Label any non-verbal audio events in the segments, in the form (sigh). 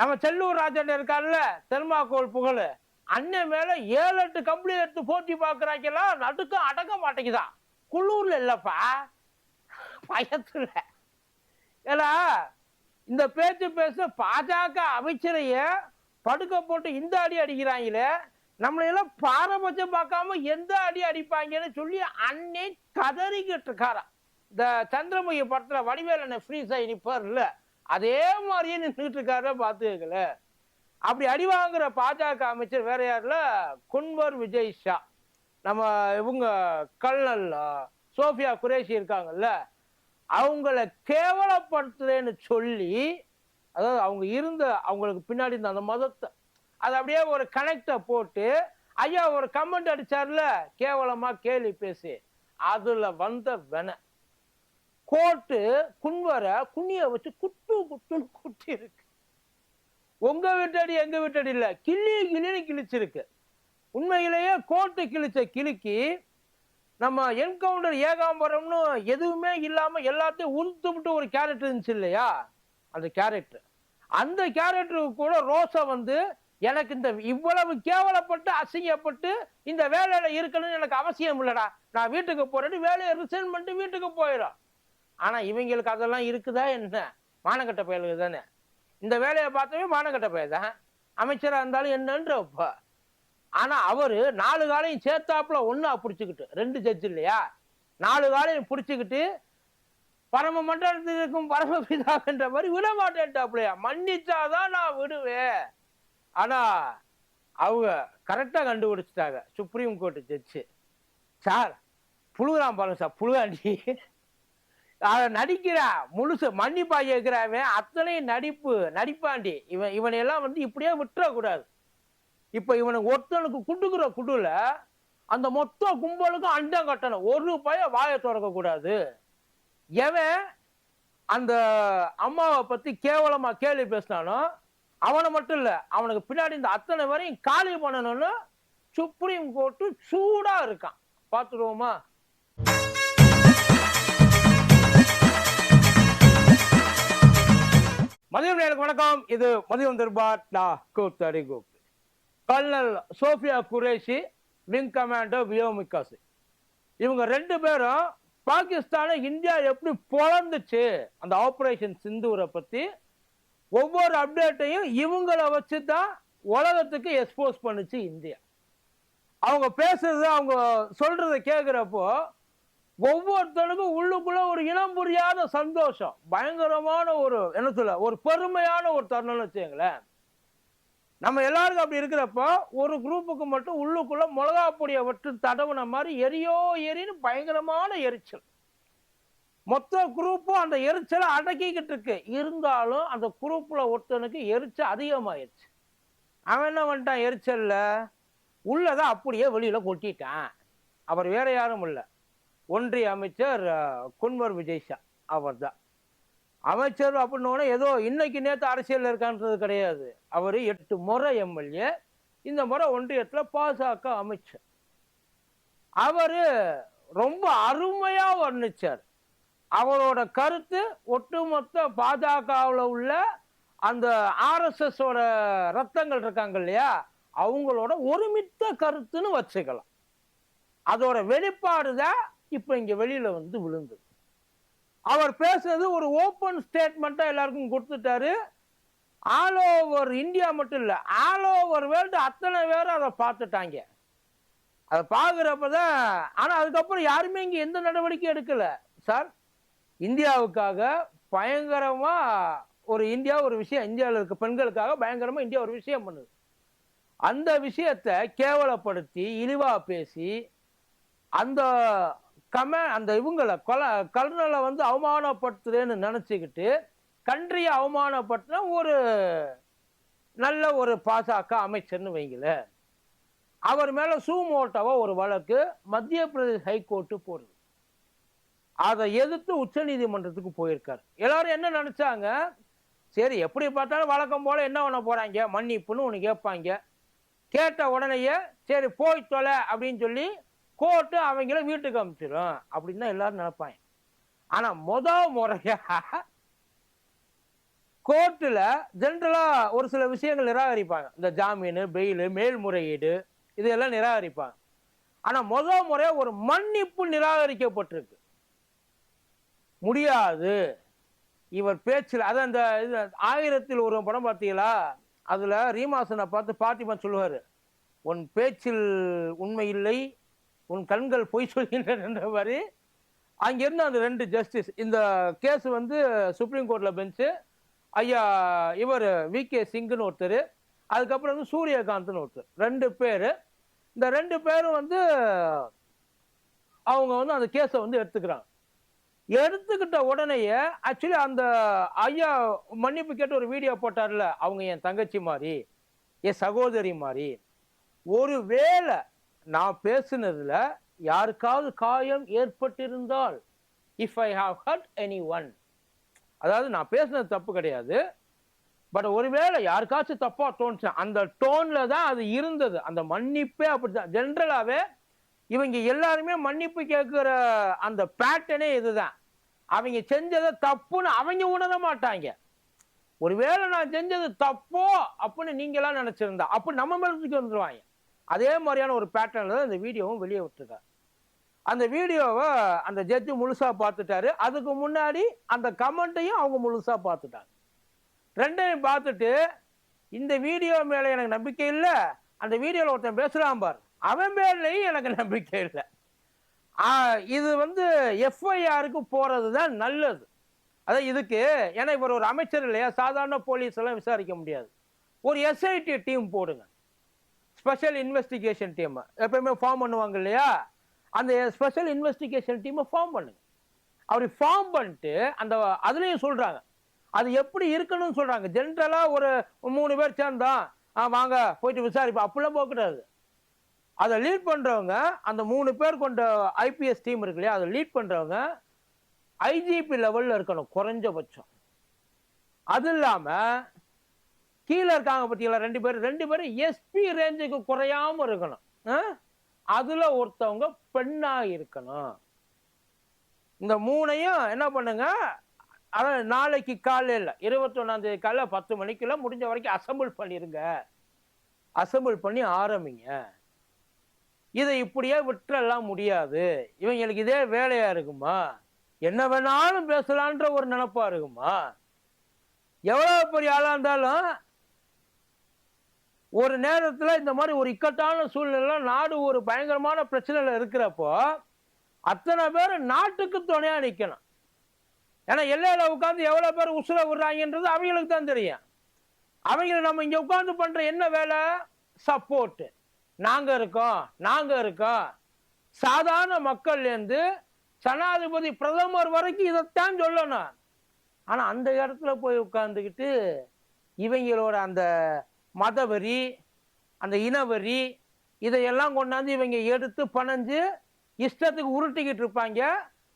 நம்ம செல்லூர் ராஜன் இருக்கார்ல தெர்மாக்கோல் புகழ். அண்ணன் மேல ஏழு எட்டு கம்பளி எடுத்து போட்டி பாக்குறாங்கலாம் நடுக்கம் அடங்க மாட்டேங்குதான் குள்ளூர்ல இல்லப்பா. பயத்துல. ஏன்னா இந்த பேச்சு பேச பாஜக அமைச்சரையே படுக்க போட்டு இந்த அடி அடிக்கிறாங்களே நம்மளையெல்லாம் பாரபட்சம் பார்க்காம எந்த அடி அடிப்பாங்கன்னு சொல்லி அன்னை கதறிக்கிட்டு இருக்காரா. இந்த சந்திரமுகி படத்தில் வடிவேலனை ஃப்ரீ ஆகி இல்லை அதே மாதிரியே நின்றுட்டு இருக்காரு பார்த்துக்கல அப்படி அடி வாங்குற பாஜக அமைச்சர் வேற யாருல குன்வர் விஜய் ஷா. நம்ம இவங்க கல்லல் சோஃபியா குரேஷி இருக்காங்கல்ல அவங்கள கேவலப்படுத்துறேன்னு சொல்லி அதாவது அவங்க இருந்த அவங்களுக்கு பின்னாடி இருந்த அந்த மதத்தை அது அப்படியே ஒரு கனெக்டை போட்டு ஐயா ஒரு கமெண்ட் அடிச்சார்ல கேவலமா கேலி பேசி அதுல வந்த வென. கோர்ட்டு குன்வர குனிய வச்சு குட்டு குட்டுன்னு குட்டி இருக்கு உங்க வீட்டடி எங்க வீட்டடி இல்ல. கிள்ளி கிளின்னு கிழிச்சிருக்கு. உண்மையிலேயே கோட்டு கிழிச்ச கிளிக்கு நம்ம என்கவுண்டர் ஏகாம்பரம்னு எதுவுமே இல்லாம எல்லாத்தையும் உருத்து விட்டு ஒரு கேரக்டர் இருந்துச்சு இல்லையா? அந்த கேரக்டர் அந்த கேரக்டருக்கு கூட ரோசா வந்து எனக்கு இந்த இவ்வளவு கேவலப்பட்டு அசிங்கப்பட்டு இந்த வேலையில இருக்கணும்னு எனக்கு அவசியம் இல்லைடா. நான் வீட்டுக்கு போறேன்னு வேலையை ரிசைன் பண்ணிட்டு வீட்டுக்கு போயிடும். ஆனா இவங்களுக்கு அதெல்லாம் இருக்குதா என்ன? மானக்கட்ட பயலுக்கு தானே. இந்த வேலையை பார்த்தவே மானக்கட்ட பயல் தான். அமைச்சராக இருந்தாலும் என்னன்றப்ப ஆனா அவரு நாலு காலையும் சேர்த்தாப்புல ஒன்றா பிடிச்சுக்கிட்டு ரெண்டு ஜட்ஜ் இல்லையா? நாலு காலையும் பிடிச்சுக்கிட்டு பரம மண்டலத்தில் இருக்கும் பரமபிதான்ற மாதிரி விடமாட்டேன்ட்டாப்லையா மன்னிச்சாதான் நான் விடுவேன். ஆனா அவங்க கரெக்டாக கண்டுபிடிச்சிட்டாங்க. சுப்ரீம் கோர்ட் ஜட்ஜு சார் புழுகிறான் பாருங்க சார் புழுகாண்டி. அதை நடிக்கிறா முழுசு மன்னிப்பா கேட்கிறாவன் அத்தனையும் நடிப்பு நடிப்பாண்டி. இவன் இவனையெல்லாம் வந்து இப்படியே விட்டுறக்கூடாது. இப்போ இவனுக்கு ஒருத்தனுக்கு குடுக்குற குடுல அந்த மொத்த கும்பலுக்கும் அண்டம் கட்டணும். ஒரு பய வாயை திறக்கக்கூடாது. எவன் அந்த அம்மாவை பற்றி கேவலமாக கேள்வி பேசினானோ அவனை மட்டும் இல்லை அவனுக்கு பின்னாடி இந்த அத்தனை வரையும் காலி பண்ணணும்னு சுப்ரீம் கோர்ட்டு சூடாக இருக்கான். பார்த்துருவோமா மதியம் எனக்கு வணக்கம். இது மதியம் தர்பார் டா கூத்தடி கூப் colonel Sofiya Qureshi wing commander வியோமிகாசி இவங்க ரெண்டு பேரும் பாகிஸ்தானை இந்தியா எப்படி பிறந்துச்சு அந்த ஆப்ரேஷன் சிந்தூரை பற்றி ஒவ்வொரு அப்டேட்டையும் இவங்கள வச்சு தான் உலகத்துக்கு எக்ஸ்போஸ் பண்ணுச்சு இந்தியா. அவங்க பேசுறது அவங்க சொல்றதை கேட்குறப்போ ஒவ்வொருத்தனுக்கும் உள்ளுக்குள்ள ஒரு இனம் புரியாத சந்தோஷம். பயங்கரமான ஒரு என்ன சொல்ல ஒரு பெருமையான ஒரு தருணம்னு வச்சுங்களேன் நம்ம எல்லாருக்கும் அப்படி இருக்கிறப்போ ஒரு குரூப்புக்கு மட்டும் உள்ளுக்குள்ள மிளகா பொடியை விட்டு தடவுன மாதிரி எரியோ எரின்னு பயங்கரமான எரிச்சல். மொத்த குரூப்பும் அந்த எரிச்சலை அடக்கிக்கிட்டு இருக்கு. இருந்தாலும் அந்த குரூப்பில் ஒருத்தனுக்கு எரிச்சல் அதிகமாயிருச்சு. அவன் என்ன பண்ணிட்டான்? எரிச்சலில். உள்ளதை அப்படியே வெளியில் கொட்டிட்டான். அவர் வேற யாரும் இல்லை. ஒன்றிய அமைச்சர் குன்வர் விஜய்ஷா அவர் தான் அமைச்சர் அப்படின்னோடனே ஏதோ இன்னைக்கு நேற்று அரசியல் இருக்கான்றது கிடையாது. அவர் எட்டு முறை எம்எல்ஏ இந்த முறை ஒன்றியத்தில் பாஜக அமைச்சர். அவர் ரொம்ப அருமையாக வர்ணிச்சார். அவரோட கருத்து ஒட்டுமொத்த பாஜகவில் உள்ள அந்த ஆர்எஸ்எஸோட ரத்தங்கள் இருக்காங்க இல்லையா அவங்களோட ஒருமித்த கருத்துன்னு வச்சுக்கலாம். அதோட வெளிப்பாடு தான் இப்போ இங்கே வெளியில் வந்து விழுந்தது. அவர் பேசுறது ஒரு ஓப்பன் ஸ்டேட்மெண்ட்டாக எல்லாருக்கும் கொடுத்துட்டாரு. ஆல் ஓவர் இந்தியா மட்டும் இல்லை ஆல் ஓவர் வேர்ல்டு அத்தனை பேரும் அதை பார்த்துட்டாங்க. அதை பார்க்குறப்ப தான் ஆனால் அதுக்கப்புறம் யாருமே இங்கே எந்த நடவடிக்கையும் எடுக்கலை. சார் இந்தியாவுக்காக பயங்கரமாக ஒரு இந்தியா ஒரு விஷயம் இந்தியாவில் இருக்க பெண்களுக்காக பயங்கரமாக இந்தியா ஒரு விஷயம் பண்ணுது. அந்த விஷயத்தை கேவலப்படுத்தி இழிவாக பேசி அந்த கம அந்த இவங்களை கொல கர்னலை வந்து அவமானப்படுத்துறேன்னு நினச்சிக்கிட்டு கன்றியை அவமானப்படுத்தினா ஒரு நல்ல ஒரு பாஜக அமைச்சர்னு வைங்கள. அவர் மேல சூமோட்டோவா ஒரு வழக்கு மத்திய பிரதேஷ் ஹைகோர்ட்டு போடுது. அதை எதிர்த்து உச்ச நீதிமன்றத்துக்கு போயிருக்கார். எல்லாரும் என்ன நினச்சாங்க? சரி எப்படி பார்த்தாலும் வழக்கம் போல என்ன பண்ண போகிறாங்க மன்னிப்புன்னு ஒன்று கேட்பாங்க. கேட்ட உடனேயே சரி போய் தொலை அப்படின்னு சொல்லி கோர்ட்டு அவங்கள வீட்டுக்கு அனுப்பிச்சிடும் அப்படின்னு தான் எல்லாரும் நினைப்பாங்க. ஆனா முத முறையா கோர்ட்டில் ஜென்ரலாக ஒரு சில விஷயங்கள் நிராகரிப்பாங்க. இந்த ஜாமீன் பெயில் மேல்முறையீடு இதெல்லாம் நிராகரிப்பாங்க. ஆனால் முத முறை ஒரு மன்னிப்பு நிராகரிக்கப்பட்டிருக்கு. முடியாது. இவர் பேச்சில் அதான் அந்த இது ஆயிரத்தில் ஒரு படம் பார்த்தீங்களா? அதில் ரீமாசனை பார்த்து பாட்டிமன் சொல்லுவார் உன் பேச்சில் உண்மை இல்லை உன் கண்கள் பொய் சொல்கின்றன என்ற மாதிரி அங்கிருந்து அந்த ரெண்டு ஜஸ்டிஸ் இந்த கேஸ் வந்து சுப்ரீம் கோர்ட்டில் பெஞ்சு ஐயா இவர் வி கே சிங்னு ஒருத்தர் அதுக்கப்புறம் வந்து சூரியகாந்த்னு ஒருத்தர் ரெண்டு பேர். இந்த ரெண்டு பேரும் வந்து அவங்க வந்து அந்த கேஸை வந்து எடுத்துக்கிறாங்க. எடுத்துக்கிட்ட உடனேயே ஆக்சுவலி அந்த ஐயா மன்னிப்பு கேட்டு ஒரு வீடியோ போட்டார்ல அவங்க என் தங்கச்சி மாதிரி என் சகோதரி மாதிரி. ஒரு வேலை நான் பேசுனதுல யாருக்காவது காயம் ஏற்பட்டிருந்தால் if I have hurt anyone அதாவது நான் பேசுனது தப்பு கிடையாது. பட் ஒருவேளை யாருக்காச்சும் தப்பா தோணுச்சு அந்த டோன்ல தான் அது இருந்தது. அந்த மன்னிப்பே அப்படிதான் ஜென்ரலாவே இவங்க எல்லாருமே மன்னிப்பு கேட்குற அந்த பேட்டர்னே இதுதான். அவங்க செஞ்சதை தப்புன்னு அவங்க உணர மாட்டாங்க. ஒருவேளை நான் செஞ்சது தப்போ அப்படின்னு நீங்களாம் நினைச்சிருந்தா அப்ப நம்ம மேலே வந்துருவாங்க. அதே மாதிரியான ஒரு பேட்டர்னில் தான் இந்த வீடியோவும் வெளியே விட்டுருக்காரு. அந்த வீடியோவை அந்த ஜட்ஜி முழுசாக பார்த்துட்டாரு. அதுக்கு முன்னாடி அந்த கமெண்ட்டையும் அவங்க முழுசாக பார்த்துட்டாங்க. ரெண்டையும் பார்த்துட்டு இந்த வீடியோ மேலே எனக்கு நம்பிக்கை இல்லை. அந்த வீடியோவில் ஒருத்தன் பேசுகிறான் பார். அவன் மேலேயும் எனக்கு நம்பிக்கை இல்லை. இது வந்து எஃப்ஐஆருக்கு போகிறது தான் நல்லது. அதான் இதுக்கு ஏன்னா இவர் ஒரு அமைச்சர் இல்லையா? சாதாரண போலீஸ் எல்லாம் விசாரிக்க முடியாது. ஒரு எஸ்ஐடி டீம் போடுங்க. ஸ்பெஷல் இன்வெஸ்டிகேஷன் டீம் எப்பயுமே ஃபார்ம் பண்ணுவாங்க இல்லையா? அந்த ஸ்பெஷல் இன்வெஸ்டிகேஷன் டீமை ஃபார்ம் பண்ணுங்க. அப்படி ஃபார்ம் பண்ணிட்டு அந்த அதுலேயும் சொல்கிறாங்க அது எப்படி இருக்கணும்னு சொல்கிறாங்க ஜென்ரலாக ஒரு மூணு பேர் சேர்ந்தான் ஆ வாங்க போயிட்டு விசாரிப்போம். அப்படிலாம் போகக்கூடாது அதை லீட் பண்ணுறவங்க அந்த மூணு பேர் கொண்ட ஐபிஎஸ் டீம் இருக்கு இல்லையா அதை லீட் பண்ணுறவங்க ஐஜிபி லெவலில் இருக்கணும் குறைஞ்சபட்சம். அது இல்லாமல் கீழே இருக்காங்க பார்த்தீங்களா ரெண்டு பேரும் ரெண்டு பேரும் எஸ்பி ரேஞ்சுக்கு குறையாம இருக்கணும். ஆ? அதுல ஒருத்தவங்க பெண்ணா இருக்கணும். இந்த மூணையும் என்ன பண்ணுங்க அதான் நாளைக்கு காலையில் இருபத்தொன்னாந்தேதி காலைல பத்து மணிக்குள்ள முடிஞ்ச வரைக்கும் அசம்பிள் பண்ணிருங்க. அசம்பிள் பண்ணி ஆரம்பிங்க. இதை இப்படியே விட்டுறலாம் முடியாது. இவங்களுக்கு இதே வேலையா இருக்குமா? என்ன வேணாலும் பேசலான்ற ஒரு நினப்பா இருக்குமா? எவ்வளோ பெரிய ஆளாக இருந்தாலும் ஒரு நேரத்தில் இந்த மாதிரி ஒரு இக்கட்டான சூழ்நிலை நாடு ஒரு பயங்கரமான பிரச்சனையில் இருக்கிறப்போ அத்தனை பேர் நாட்டுக்கு துணையாக நிற்கணும் ஏன்னா எல்லையில் உட்காந்து எவ்வளோ பேர் உசுர விடுறாங்கன்றது அவங்களுக்கு தான் தெரியும். அவங்கள நம்ம இங்கே உட்காந்து பண்ணுற என்ன வேலை? சப்போர்ட்டு. நாங்கள் இருக்கோம் நாங்கள் இருக்கோம். சாதாரண மக்கள்லேருந்து ஜனாதிபதி பிரதமர் வரைக்கும் இதைத்தான் சொல்லணும். ஆனால் அந்த இடத்துல போய் உட்காந்துக்கிட்டு இவங்களோட அந்த மதவெறி அந்த இனவெறி இதையெல்லாம் கொண்டாந்து இவங்க எடுத்து பணஞ்சு இஷ்டத்துக்கு உருட்டிக்கிட்டு இருப்பாங்க.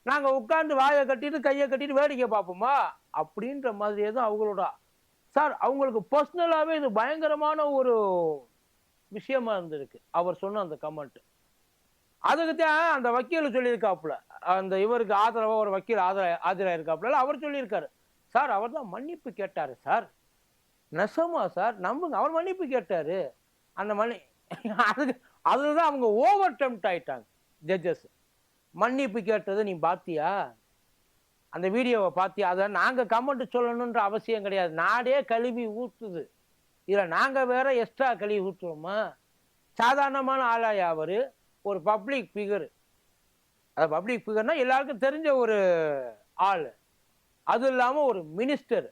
நாங்கள் உட்காந்து வாயை கட்டிட்டு கையை கட்டிட்டு வேடிக்கை பார்ப்போமா? அப்படின்ற மாதிரியே தான் அவங்களோட சார் அவங்களுக்கு பர்சனலாகவே இது பயங்கரமான ஒரு விஷயமா இருந்திருக்கு. அவர் சொன்ன அந்த கமெண்ட் அதுக்கு தான் அந்த வக்கீல் சொல்லியிருக்காப்புல அந்த இவருக்கு ஆதரவாக ஒரு வக்கீல் ஆதர ஆஜராயிருக்காப்புல அவர் சொல்லியிருக்காரு. சார் அவர் தான் மன்னிப்பு கேட்டார் சார். நெசமா சார். நம்புங்க. அவர் மன்னிப்பு கேட்டாரு. அந்த மன்னி அதுக்கு அதுதான் அவங்க ஓவர் டெம்ட் ஆயிட்டாங்க ஜட்ஜஸ் மன்னிப்பு கேட்டது நீ பாத்தியா? அந்த வீடியோவை பார்த்தியா அதை நாங்கள் கமெண்ட் சொல்லணுன்ற அவசியம் கிடையாது. நாடே கழுவி ஊற்றுது இதில் நாங்கள் வேற எக்ஸ்ட்ரா கழுவி ஊற்றுறோமா சாதாரணமான ஆளாயா அவர்? ஒரு பப்ளிக் ஃபிகர் அது பப்ளிக் ஃபிகர்னால் எல்லாருக்கும் தெரிஞ்ச ஒரு ஆள். அது இல்லாமல் ஒரு minister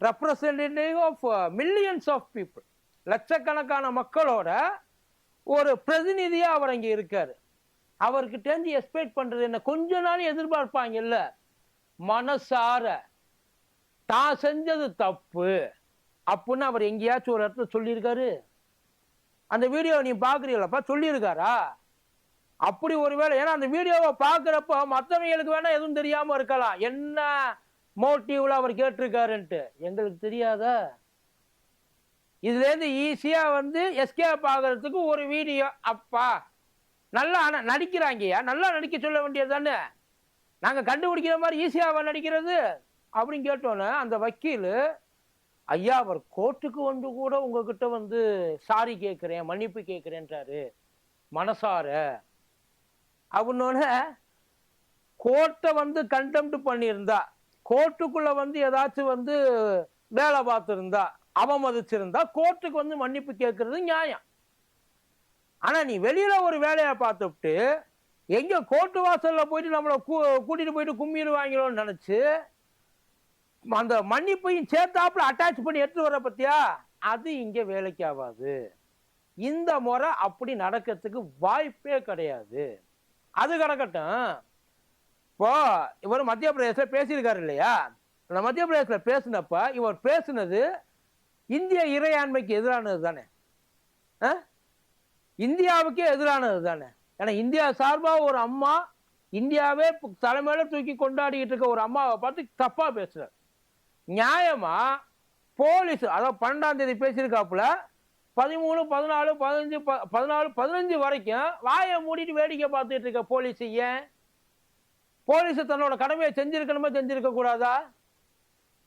representative of millions of people லட்சக்கணக்கான மக்களோட ஒரு பிரதிநிதியா அவர் அங்கே இருக்காரு. அவர்கிட்ட எக்ஸ்பெக்ட் பண்றது என்ன? கொஞ்ச நாள் எதிர்பார்ப்பாங்க இல்ல. மனசார தான் செஞ்சது தப்பு. அப்புடின்னு அவர் எங்கேயாச்சும் ஒரு இடத்துல சொல்லியிருக்காரு. அந்த வீடியோ நீ பார்க்குறீங்களப்பா சொல்லியிருக்காரா? அப்படி ஒருவேளை ஏன்னா அந்த வீடியோவை பார்க்குறப்ப மற்றவங்களுக்கு வேணால் எதுவும் தெரியாமல் இருக்கலாம். என்ன? மோட்டிவ்ல அவர் கேட்டிருக்காருன்ட்டு. எங்களுக்கு தெரியாதா? இதுலேருந்து ஈஸியாக வந்து எஸ்கேப் ஆகிறதுக்கு ஒரு வீடியோ. அப்பா நல்லா ஆனால் நடிக்கிறாங்கய்யா. நல்லா நடிக்க சொல்ல வேண்டியது தானே நாங்கள் கண்டுபிடிக்கிற மாதிரி ஈஸியாக நடிக்கிறது? அப்படின்னு கேட்டோன்னே அந்த வக்கீல் ஐயா அவர் கோர்ட்டுக்கு வந்து கூட உங்ககிட்ட வந்து சாரி கேட்குறேன் மன்னிப்பு கேட்குறேன்றாரு. மனசார. அப்படின்னோடனே கோர்ட்டை வந்து கண்டெம்ட் பண்ணியிருந்தா. கோர்ட்டுக்குள்ள வந்து ஏதாச்சும் வந்து வேலை பார்த்துருந்தா அவமதிச்சிருந்தா கோர்ட்டுக்கு வந்து மன்னிப்பு கேட்கறது நியாயம். ஆனா நீ வெளியில ஒரு வேலையை பார்த்துட்டு எங்க கோர்ட்டு வாசல்ல போயிட்டு நம்மளை கூ- கூட்டிட்டு போயிட்டு கும்மியில் வாங்கிடும்னு நினைச்சு அந்த மன்னிப்பையும் சேர்த்தாப்புல அட்டாச் பண்ணி எடுத்து வர பத்தியா? அது இங்க வேலைக்கு ஆகாது இந்த முறை அப்படி நடக்கிறதுக்கு வாய்ப்பே கிடையாது. அது கிடக்கட்டும். இப்போ இவர் மத்திய பிரதேச பேசியிருக்காரு இல்லையா? மத்திய பிரதேசல பேசினப்ப இவர் பேசுனது இந்திய இறையாண்மைக்கு எதிரானது தானே? ஆ? இந்தியாவுக்கே எதிரானது தானே? ஏன்னா இந்தியா சார்பாக ஒரு அம்மா இந்தியாவே தலைமையில தூக்கி கொண்டாடிக்கிட்டு இருக்க ஒரு அம்மாவை பார்த்து தப்பா பேசுறார். நியாயமா போலீஸ் அதாவது பன்னெண்டாம் தேதி பேசியிருக்காப்புல பதிமூணு பதினாலு பதினஞ்சு ப- பதினாலு பதினஞ்சு வரைக்கும் வாயை மூடிட்டு வேடிக்கை பார்த்துட்டு இருக்க போலீஸ் ஏன்? போலீஸ் தன்னோட கடமையை செஞ்சிருக்கணுமா செஞ்சிருக்க கூடாதா?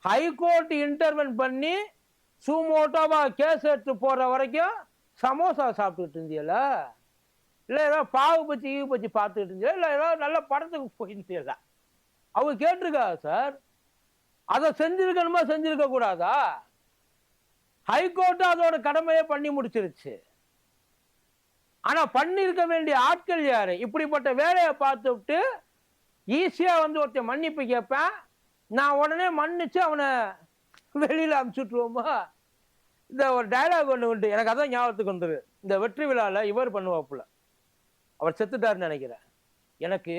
ஹைகோர்ட் இன்டர்வென் பண்ணி சுமோட்டோவா கேஸ் எடுத்து போற வரைக்கும் சமோசா சாப்பிட்டுட்டு இருந்தியல இல்லை ஏதோ பாவு பச்சி ஈவு பச்சி பார்த்துக்கிட்டு இருந்தியா இல்லை ஏதோ நல்ல படத்துக்கு போயிருந்தியல அவங்க கேட்டிருக்கா சார்? அதை செஞ்சிருக்கணுமா செஞ்சிருக்க கூடாதா? ஹைகோர்ட் அதோட கடமையை பண்ணி முடிச்சிருச்சு. ஆனா பண்ணிருக்க வேண்டிய ஆட்கள் யாரு? இப்படிப்பட்ட வேலையை பார்த்துட்டு ஈஸியாக வந்து ஒருத்தன் மன்னிப்பு கேட்பேன். நான் உடனே மன்னிச்சு அவனை வெளியில் அமுச்சுட்ருவோமா இந்த ஒரு டயலாக் ஒன்று உண்டு. எனக்கு அதான் ஞாபகத்துக்கு வந்துரு இந்த வெற்றி விழாவில் இவர் பண்ணுவாப்புல. அவர் செத்துட்டாருன்னு நினைக்கிறேன். எனக்கு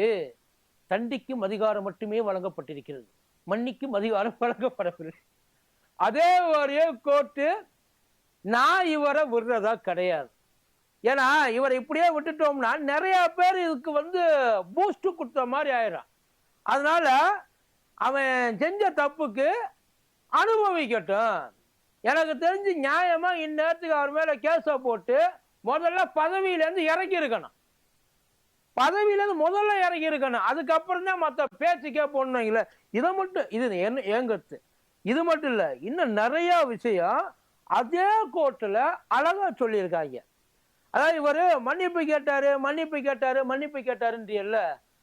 தண்டிக்கும் அதிகாரம் மட்டுமே வழங்கப்பட்டிருக்கிறது. மன்னிக்கும் அதிகாரம் (laughs) வழங்கப்படவில்லை. அதே ஒரே கோர்ட்டு நான் இவரை விடுறதா கிடையாது. ஏன்னா இவரை இப்படியே விட்டுட்டோம்னா நிறைய பேர் இதுக்கு வந்து பூஸ்ட் கொடுத்த மாதிரி ஆயிடும் அதனால அவன் செஞ்ச தப்புக்கு அனுபவிக்கட்டும். எனக்கு தெரிஞ்சு நியாயமா இந்நேரத்துக்கு அவர் மேல கேஸை போட்டு முதல்ல பதவியிலேருந்து இறக்கி இருக்கணும் பதவியிலேருந்து முதல்ல இறக்கி இருக்கணும் அதுக்கப்புறம் தான் மற்ற பேச்சுக்கே போடணுங்களே இதை மட்டும் இது என்ன ஏங்கத்து இது மட்டும் இல்லை இன்னும் நிறைய விஷயம் அதே கோர்ட்டில் அழகாக சொல்லியிருக்காங்க. அதாவது இவர் மன்னிப்பு கேட்டாரு மன்னிப்பு கேட்டாரு மன்னிப்பு கேட்டாருன்றியல்ல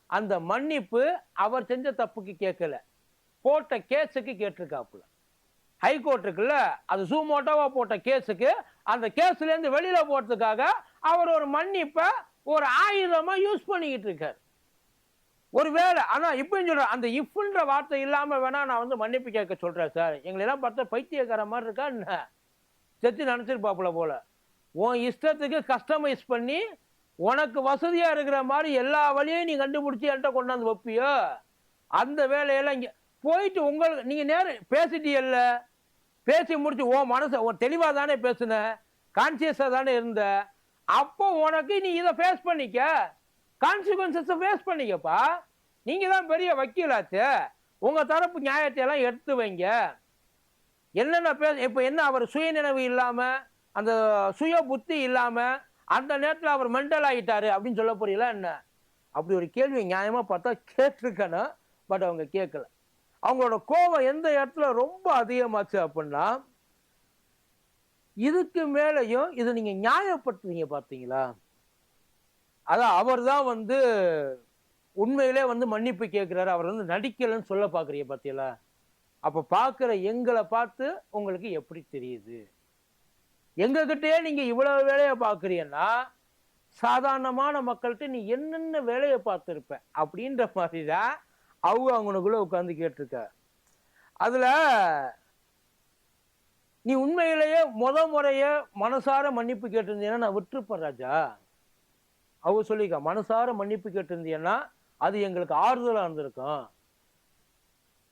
அந்த மன்னிப்பு அவர் செஞ்ச தப்புக்கு கேட்கல. போட்ட கேஸுக்கு கேட்டிருக்காப்புல. ஹைகோர்ட் இருக்குல்ல அது சூமோட்டோவா போட்ட கேஸுக்கு அந்த கேஸ்லேருந்து வெளியில போறதுக்காக அவர் ஒரு மன்னிப்பை ஒரு ஆயுதமா யூஸ் பண்ணிக்கிட்டு இருக்காரு. ஒருவேளை ஆனா இப்பயும் சொல்கிறேன் அந்த இஃப்ன்ற வார்த்தை இல்லாம வேணா நான் வந்து மன்னிப்பு கேட்க சொல்றேன் சார். எங்களை எல்லாம் பார்த்தா பைத்தியக்கார மாதிரி இருக்கா என்ன? செத்து நினைச்சிருப்பாப்புல போல. உன் இஷ்டத்துக்கு கஸ்டமைஸ் பண்ணி உனக்கு வசதியா இருக்கிற மாதிரி எல்லா வழியையும் நீ கண்டுபிடிச்சி என்கிட்ட கொண்டாந்து வைப்பியோ? அந்த வேலையெல்லாம் இங்கே போயிட்டு உங்களுக்கு நீங்கள் நேரம் பேசிட்டீல்ல பேசி முடிச்சு உன் மனசை உன் தெளிவாக தானே பேசுன? கான்சியஸாக தானே இருந்த? அப்போ உனக்கு நீ இதை ஃபேஸ் பண்ணிக்க. கான்சிக்வன்சஸை ஃபேஸ் பண்ணிக்கப்பா. நீங்கள் தான் பெரிய வக்கீலாச்சு. உங்கள் தரப்பு நியாயத்தை எல்லாம் எடுத்து வைங்க. என்னென்ன பேச இப்போ என்ன அவர் சுயநினைவு இல்லாமல் அந்த சுய புத்தி இல்லாம அந்த நேரத்துல அவர் மென்டல் ஆகிட்டாரு அப்படின்னு சொல்ல போறீங்களா என்ன? அப்படி ஒரு கேள்வி நியாயமா பார்த்தா கேட்டிருக்கணும் பட் அவங்க கேட்கல. அவங்களோட கோபம் எந்த இடத்துல ரொம்ப அதிகமாச்சு அப்படின்னா இதுக்கு மேலையும் இதை நீங்க நியாயப்படுத்துவீங்க பார்த்தீங்களா? அதான் அவர் தான் வந்து உண்மையிலே வந்து மன்னிப்பு கேட்குறாரு அவர் வந்து நடிக்கலைன்னு சொல்ல பார்க்குறீங்க பார்த்தீங்களா? அப்போ பார்க்குற எங்களை பார்த்து உங்களுக்கு எப்படி தெரியுது? எங்ககிட்டயே நீங்க இவ்வளவு வேலையை பார்க்குறீன்னா சாதாரணமான மக்கள்கிட்ட நீ என்னென்ன வேலையை பார்த்துருப்ப? அப்படின்ற மாதிரி தான் அவங்க அவங்களுக்குள்ள உட்காந்து கேட்டிருக்க. அதுல நீ உண்மையிலேயே முத முறைய மனசார மன்னிப்பு கேட்டிருந்தீங்கன்னா நான் விட்டுருப்பேன் ராஜா. அவங்க சொல்லிக்க மனசார மன்னிப்பு கேட்டிருந்தீங்கன்னா அது எங்களுக்கு ஆறுதலா இருந்திருக்கும்.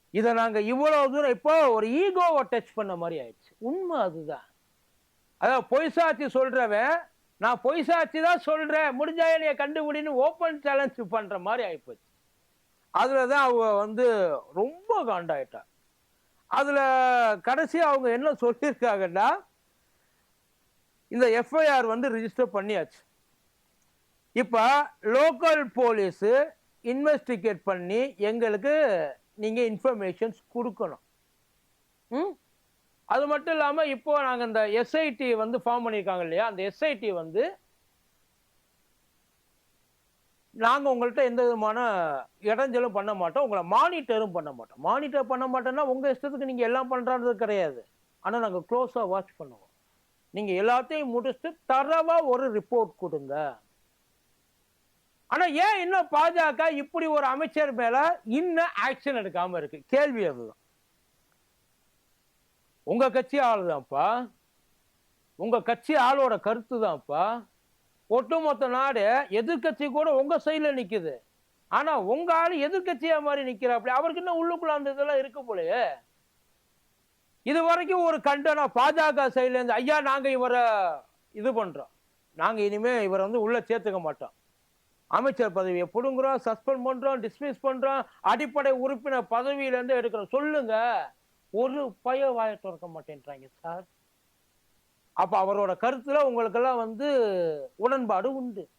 இதை நாங்க இவ்வளவு தூரம் இப்போ ஒரு ஈகோவை டச் பண்ண மாதிரி ஆயிடுச்சு. உண்மை அதுதான். அதாவது பொய் சாட்சி சொல்றவன் நான் பொய் சாட்சி தான் சொல்றேன் முடிஞ்சா என்னைய கண்டுபிடின்னு ஓப்பன் சேலஞ்ச் பண்ற மாதிரி ஆயிப்போச்சு. அதுல தான் அவங்க வந்து ரொம்ப காண்டாயிட்டா. அதுல கடைசி அவங்க என்ன சொல்லியிருக்காங்கன்னா இந்த எஃப்ஐஆர் வந்து ரிஜிஸ்டர் பண்ணியாச்சு. இப்போ லோக்கல் போலீஸ் இன்வெஸ்டிகேட் பண்ணி எங்களுக்கு நீங்கள் இன்ஃபர்மேஷன்ஸ் கொடுக்கணும். ம்? அது மட்டும் இல்லாமல் இப்போ நாங்கள் இந்த எஸ்ஐடி வந்து ஃபார்ம் பண்ணியிருக்காங்க இல்லையா? அந்த எஸ்ஐடி வந்து நாங்கள் உங்கள்கிட்ட எந்த விதமான இடைஞ்சலும் பண்ண மாட்டோம். உங்களை மானிட்டரும் பண்ண மாட்டோம். மானிட்டர் பண்ண மாட்டோம்னா உங்கள் இஷ்டத்துக்கு நீங்கள் எல்லாம் பண்றது கிடையாது. ஆனால் நாங்கள் க்ளோஸாக வாட்ச் பண்ணுவோம். நீங்கள் எல்லாத்தையும் முடிச்சுட்டு தரவா ஒரு ரிப்போர்ட் கொடுங்க. ஆனால் ஏன் இன்னும் பாஜக இப்படி ஒரு அமைச்சர் மேலே இன்னும் ஆக்ஷன் எடுக்காமல் இருக்குது கேள்வி அதுதான். உங்க கட்சி ஆளுதான்ப்பா. உங்க கட்சி ஆளோட கருத்து தான்ப்பா ஒட்டுமொத்த நாடு எதிர்க்கட்சி கூட உங்க சைடில் நிக்குது. ஆனா உங்க ஆள் எதிர்கட்சியா மாதிரி நிக்கிறாப்ல அவருக்கு இன்னும் உள்ளுக்குள்ள அந்த இதெல்லாம் இருக்கு போலயே. இது வரைக்கும் ஒரு கண்டனம் பாஜக சைடுல இருந்து ஐயா நாங்க இவரை இது பண்றோம். நாங்க இனிமே இவரை வந்து உள்ள சேர்த்துக்க மாட்டோம். அமைச்சர் பதவியை பிடுங்குறோம் சஸ்பெண்ட் பண்றோம் டிஸ்மிஸ் பண்றோம் அடிப்படை உறுப்பினர் பதவியிலேருந்து எடுக்கிறோம். சொல்லுங்க. ஒரு பய வாய திறக்க மாட்டேன்றாங்க சார் அப்ப அவரோட கருத்துல உங்களுக்கெல்லாம் வந்து உடன்பாடு உண்டு.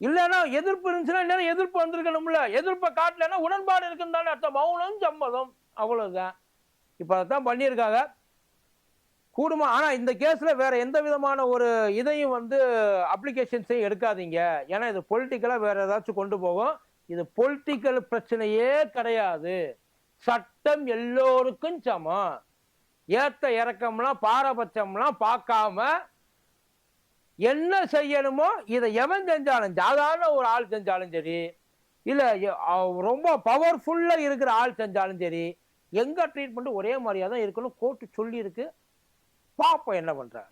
இல்லைன்னா எதிர்ப்பு இருந்துச்சுன்னா நேரம் எதிர்ப்பு வந்திருக்கணும்ல. எதிர்ப்பை காட்டலைன்னா உடன்பாடு இருக்குன்னு அர்த்தம். மௌனம் சம்மதம். அவ்வளவுதான். இப்போ அதான் பண்ணியிருக்காங்க. கூடுமா ஆனால் இந்த கேஸில் வேற எந்த விதமான ஒரு இதையும் வந்து அப்ளிகேஷன்ஸையும் எடுக்காதீங்க. ஏன்னா இது பொலிட்டிக்கலாக வேற ஏதாச்சும் கொண்டு போகும். இது பொலிட்டிக்கல் பிரச்சனையே கிடையாது. சட்டம் எல்லோருக்கும் சமம். ஏத்த இறக்கம்லாம் பாரபட்சம்லாம் பார்க்காம என்ன செய்யணுமோ இதை எவன் செஞ்சாலும் சாதாரண ஒரு ஆள் செஞ்சாலும் சரி இல்லை அவ- ரொம்ப பவர்ஃபுல்லாக இருக்கிற ஆள் செஞ்சாலும் சரி எங்கே ட்ரீட்மெண்ட் ஒரே மாதிரியா தான் இருக்கணும் கோர்ட்டு சொல்லி இருக்கு பாப்போம் என்ன பண்றாங்க.